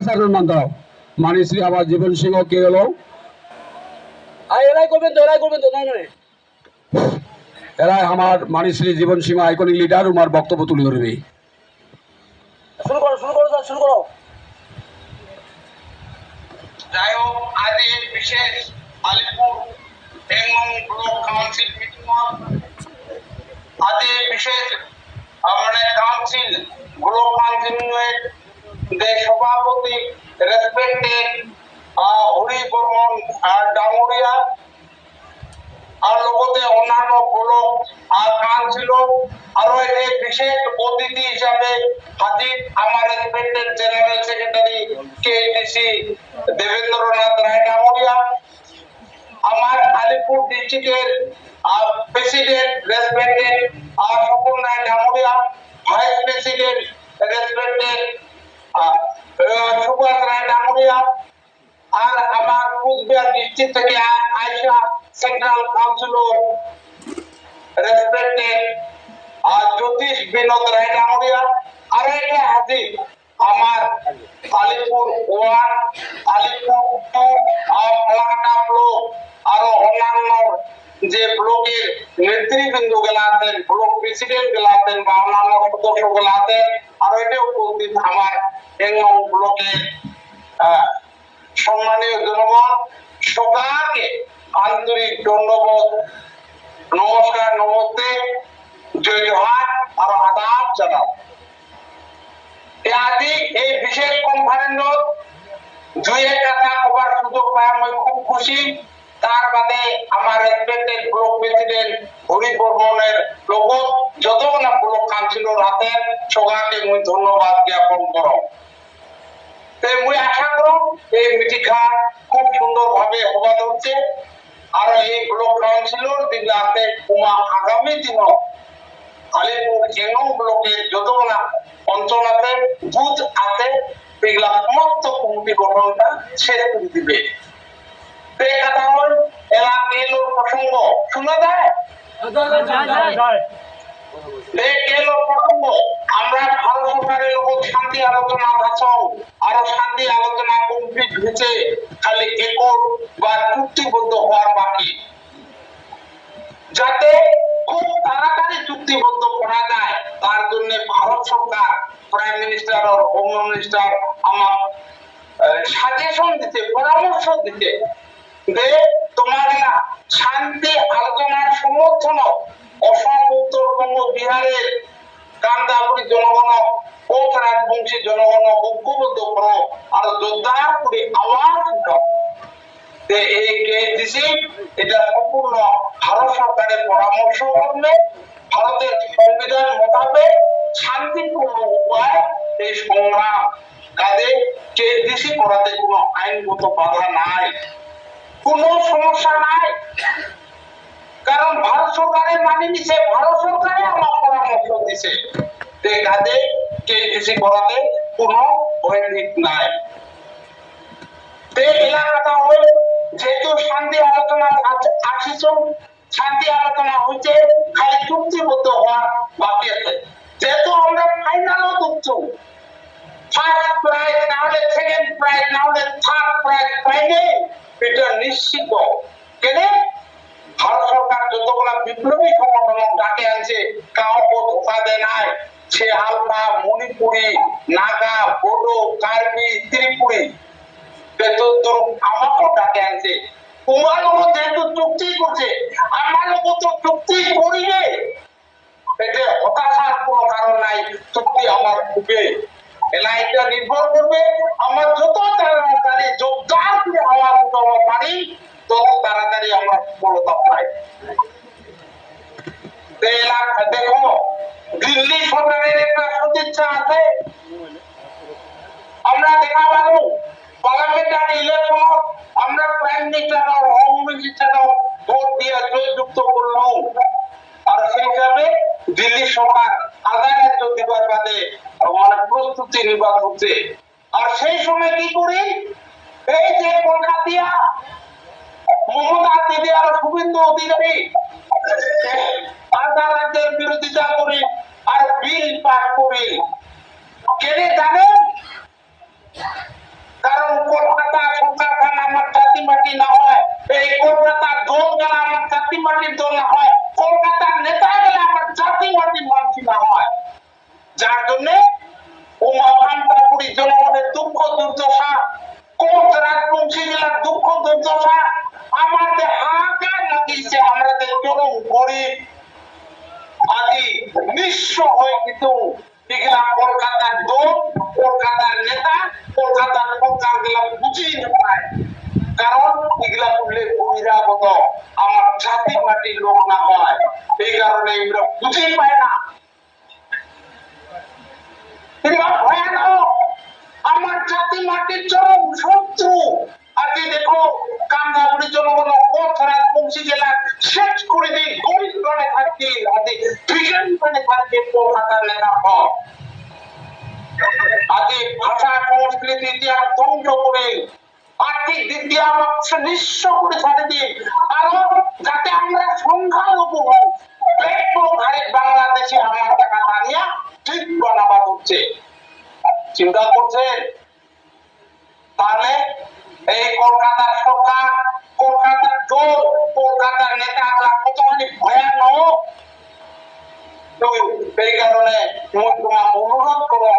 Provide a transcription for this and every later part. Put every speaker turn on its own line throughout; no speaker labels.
সম্মান দাও মানিশ্রী আবার জীবন সিংহ কে হলো
আর করবেন তো এলাই করবেন তো না
এরাই আমার মানিশ্রী জীবন সিংহ আইকনিক লিডার উমার বক্তব্য তুলে ধরবে।
শুরু করো শুরু করো শুরু করো।
যাই হোক আজ এই বিশেষ আলিপুর ব্লক কাউন্সিল মিটিং আজ এই বিশেষ আমাদের কাউন্সিল ব্লক কাউন্সিলের যে সভাপতি রেসপেক্টেড হরি বর্মন আর ডামুরিয়া আর লগতে অন্যান্য ব্লক কাউন্সিলর আরও এই বিশেষ অতিথি হিসাবে হাজির আমার respected general secretary KDC Debendranath Roy Damuria আমার আলিপুর ডিস্ট্রিক্টের প্রেসিডেন্ট রেসপেক্টেড আর Swapan Roy Damuria vice president respected Subhash Roy Damuria আর আমার কুচবিহার ডিস্ট্রিক্ট থেকে আ- আইসা সেন্ট্রাল কাউন্সিলর রেসপেক্টেড আর জ্যোতিষ বিনোদ রায় ডামুরিয়া আর এটা হাজির আমার আলিপুর ওয়ান আলিপুর টু আর ফলাকাটা ব্লক আরও অন্যান্য যে ব্লকের নেতৃবৃন্দগুলা আছেন ব্লক প্রেসিডেন্টগুলা আছেন বা অন্যান্য সদস্যগুলা আছেন আর এটা উপস্থিত আমার এংলং সম্মানীয় জনগণ, সবাইকে আন্তরিক ধন্যবাদ। নমস্কার, নমস্তে। জয় জোহার আর আদাব জানাব আজি এই বিশেষ কনফারেন্সত দুই এক কথা কবার সুযোগ পাই মই খুব খুশি। তার বাদে আমার রেসপেক্টেড ব্লক প্রেসিডেন্ট হরি বর্মনের লগত যতগুলা ব্লক কাউন্সিলর আছেন সবাইকে মই ধন্যবাদ জ্ঞাপন করো। তাই মুই আশা করো, এই মিটিংখা খুব সুন্দর ভাবে হচ্ছে। আর এই ব্লক কাউন্সিলর আছে উমা আগামী দিনত আলিপুর এনং ব্লকের যতগুলা অঞ্চল আছে, বুথ আছে, এগুলা সমস্ত কমিটি গঠনটা শেষ করে দিবে। এই কথা কেলোর প্রসঙ্গ শোনা যায়। আমরা ভারত সরকারের উপর শান্তি আলোচনা ভাষণ আরও শান্তি আলোচনা কমপ্লিট হয়েছে খালি একট বা চুক্তিবদ্ধ হওয়ার বাকি। যাতে খুব তাড়াতাড়ি চুক্তিবদ্ধ করা যায়, তার জন্য ভারত সরকার প্রাইম মিনিস্টার আর হোম মিনিস্টার আমার সাজেশন দিতে পরামর্শ দিতে যে, তোমরা শান্তি আলোচনার সমর্থন অসম উত্তরবঙ্গ বিহারের কান্দাপুরি জনগণ কোচ রাজবংশী জনগণ, ঐক্যবদ্ধ করো আর যোদ্ধার আওয়াজ এই কেএসডিসি এটা সম্পূর্ণ ভারত সরকারের পরামর্শ করবে, ভারতের সংবিধান মোতাবেক শান্তিপূর্ণ উপায় এই সংগ্রাম কাজে কেএসডিসি করাতে কোনো আইনগত বাধা নাই। কোনো সমস্যা নাই। কারণ ভারত সরকারের মানে নিছে, ভারত সরকারে আমার পরামর্শ দিছে। যে কাজে কেএসডিসি করাতে নাই। এলাকাটা হল যেহেতু শান্তি আলোচনা শান্তি আলোচনা হচ্ছে খালি চুক্তিবদ্ধ হওয়ার বাকি আছে। যেহেতু আমরা ফাইনালও ঢুকছো ফার্স্ট প্রাইজ না সেকেন্ড প্রাইজ না থার্ড প্রাইজ পাইলে এটা নিশ্চিত। কেন? সরকার যতগুলা বিপ্লবী সংগঠন ডাকে আনছে, কাউকে ধোকা দেয় নাই। সে আলফা মণিপুরি, নাগা, বোডো, কার্বি, ত্রিপুরি। আমাকেও ডাকে আনছে। তোমার লোক যেহেতু চুক্তি করছে, আমার লোক তো চুক্তি করিবে এতে হতাশার কোনো কারণ নাই, চুক্তি আমার খুবই। এটা নির্ভর করবে। আমার যত তাড়াতাড়ি যোগদান করে আমার উঠাবো পারি, তত তাড়াতাড়ি আমরা সফলতা পাই। দেখো, দিল্লি সরকারের একটা সদিচ্ছা আছে। আমরা দেখা পাবো পার্লামেন্টারি ইলেকশন আমরা প্রাইম মিনিস্টার আর হোম মিনিস্টার ভোট দিয়ে জয়যুক্ত করলাম। আর সেই হিসাবে দিল্লি সরকার আদানের জন্য এবার মানে প্রস্তুতি নির্বাহ হচ্ছে। আর সেই সময় কি করি? এই যে কলকাতিয়া কেনে জানেন কারণ কলকাতা সংখ্যাখান আমার মাটি না হয়, এই কলকাতা দল গেলে আমার জাতি মাটির দল হয়, কলকাতার নেতা গেলে আমার জাতি মাটির মানছি না হয়। যার জন্য উমা ভান্তাপুরি জনগণের দুঃখ দুর্দশা আমাদের আমাদের হয়ে কিন্তু এগুলা কলকাতার দল পৌঁছে জেলার শেষ করে দিই গরিব গণে থাকতে আজকে বিজ্ঞান গণে থাকতে কলকাতার নেতা হয় আজকে ভাষা, সংস্কৃতি, ইতিহাস ধ্বংস করে, আর্থিক দিক দিয়ে আমাকে নিঃস্ব করে ছাড়ে দিয়ে যাতে আমরা বাংলাদেশে টাকা ঠিক হচ্ছে চিন্তা করছেন? তাহলে এই কলকাতার সরকার, কলকাতার দল, কলকাতার নেতারা কতখানি ভয়ানক? এই কারণে তোমার অনুরোধ করো,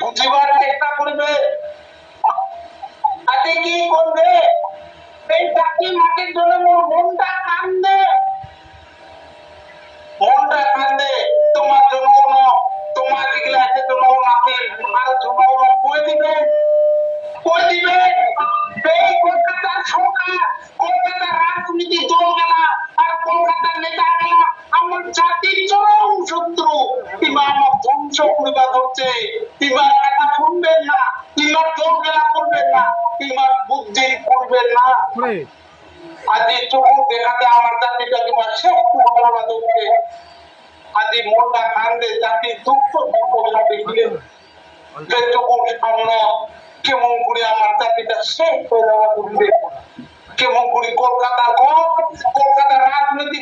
বুঝিবার চেষ্টা করবে। তাতে কি করবে? এই চাকরি মাটির জন্য মনটা কান্দে। মনটা কান্দে রাজনীতি দলগুলা আর কলকাতার নেতাগুলা আমার জাতির চরম শত্রু। কিংবা আমার ধ্বংস করিবা ধরছে কিংবা কথা শুনবেন না কিংবা দলগুলা করবেন না কিংবা বুদ্ধি করবেন না। আজ চোখ দেখাতে আমার জাতিটা কিংবা শেষ করবা ধরছে। আদি মোটা কান্দে জাতির দুঃখ দুঃখগুলা দেখলে যেটুকু সামনে কেমন করে আমার জাতিটা শেষ হয়ে যাওয়া করবে? কেমন করে কলকাতার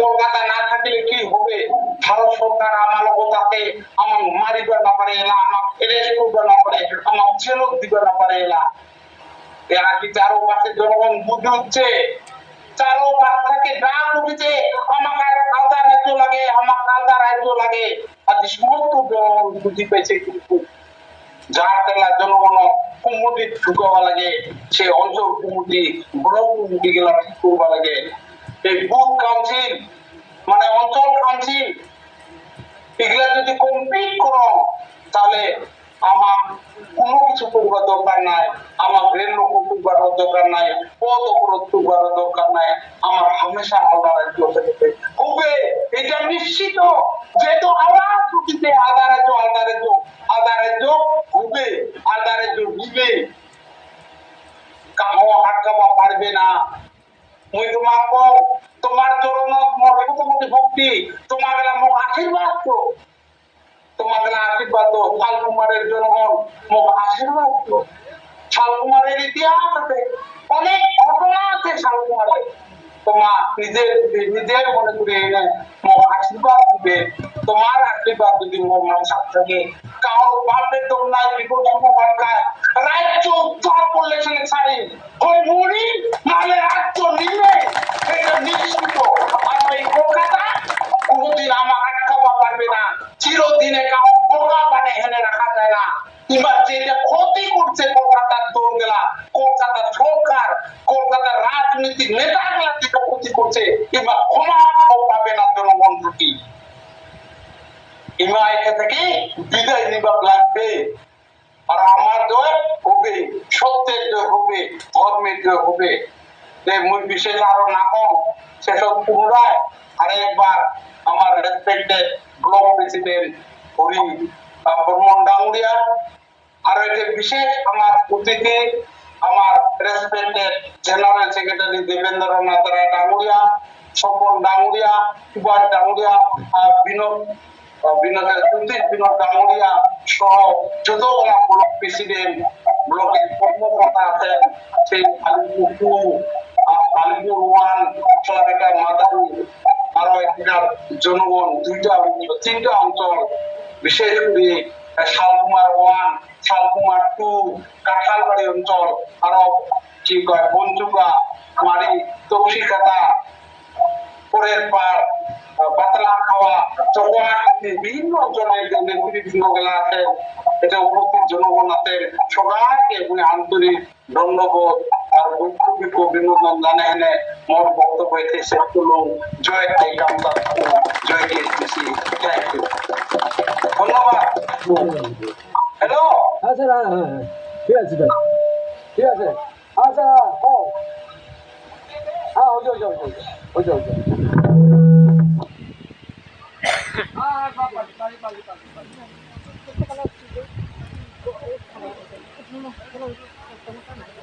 কলকাতা না থাকলে কি হবে? ভারত সরকার আমার আছে আমার মারিবে না পারে এলা, আমার এরেস্ট করবে না পারে আমার জেলত দিবে না পারে এলা চারো পাশে জনগণ বুঝে উঠছে? চারো আমাকে আলাদা রাজ্য লাগে আমাকে আলাদা রাজ্য লাগে। সমস্ত জনগণ বুঝি পেয়েছে কিন্তু, যার তেলা জনগণ কুমুদি ঢুকাবা লাগে, সে অঞ্চল কুমুদি ব্লক কুমুদি গুলা ঠিক করবা লাগে। বুথ কাউন্সিল মানে অঞ্চল কাউন্সিল এগুলা যদি কমপ্লিট করো, তাহলে আমার কোনো কিছু করবার দরকার নাই, আমার রেল লোক করবার দরকার নাই, পথ অবরোধ করবার দরকার নাই, আমার হামেশা রাজ্য থেকে হবে। এটা নিশ্চিত যেহেতু আবার ছুটিতে আলাদা রাজ্য আলাদা রাজ্য আলাদা রাজ্য হবে আলাদা রাজ্য দিবে কাহো আটকাবা পারবে না। মুই তোমার কম তোমার চরণ মোর ভক্তি ভক্তি তোমার বেলা মোক আশীর্বাদ তো তোমার বেলা আশীর্বাদ তো শাল কুমারের জনগণ মোক আশীর্বাদ তো শাল কুমারের ইতিহাস আছে অনেক ঘটনা আছে শাল কুমারের তোমার নিজের নিজের মনে করে এনে মোক আশীর্বাদ দিবে, তোমার আশীর্বাদ যদি মোর মানুষের থাকে কারোর বাপের দম নাই, বিপদ সরকার রাজ্য উদ্ধার করলে সেখানে ছাড়ি। ওই মুড়ি নাহলে রাজ্য নিবে এটা নিশ্চিত। আর ওই কলকাতা কোনোদিন আমার আটকাবা পারবে না। চিরদিনে কাউ বোকা মানে হেনে রাখা যায় না। কিংবা যেটা ক্ষতি করছে কলকাতার দলগুলা কলকাতার সরকার, কলকাতার রাজনীতির নেতাগুলা যেটা ক্ষতি করছে কিংবা ক্ষমা পাবে না জনগণ প্রতি এটা থেকে বিদায় নিবার লাগবে। আর আমার জয় হবে, সত্যের জয় হবে, ধর্মের জয় হবে। যে মুই বিশেষ আরও না কম সেসব পুনরায় আরেকবার আমার respected block president Hari Barman Danguria আর একটা বিশেষ আমার অতিথি, আমার respected general secretary Debendranath Roy Danguria Swapan Danguria Kumar Danguria Binod আহ, বিনোদের বিনোদ ডাঙ্গুরিয়া সহ যত ব্লক প্রেসিডেন্ট ব্লকের কর্মকর্তা আছেন সেই আলিপুর টু ওয়ান ফ্লাবেটা মাদারু আরও একটা জনগণ দুইটা তিনটা অঞ্চল বিশেষ করে শালকুমার ওয়ান শালকুমার টু কাঁঠালবাড়ি অঞ্চল আরও কি কয় বঞ্চুকা মারি তৌসিকাতা পরের পার পাতলা খাওয়া চকোয়াটি বিভিন্ন যে নেতৃবৃন্দগুলা আছে এটা উপস্থিত জনগণ আছে সবাইকে এবং আন্তরিক ধন্যবাদ আর বৈপ্লবিক অভিনন্দন জানে এনে মোর বক্তব্য এতে শেষ করলাম জয় কে কামতা জয় কে কৃষি থ্যাংক ইউ ধন্যবাদ হ্যালো
হ্যাঁ স্যার হ্যাঁ হ্যাঁ ঠিক আছে স্যার ঠিক আছে হ্যাঁ স্যার হ্যাঁ হ্যাঁ হয়েছে হয়েছে হয়েছে হয়েছে হয়েছে No, no, no, no, no, no,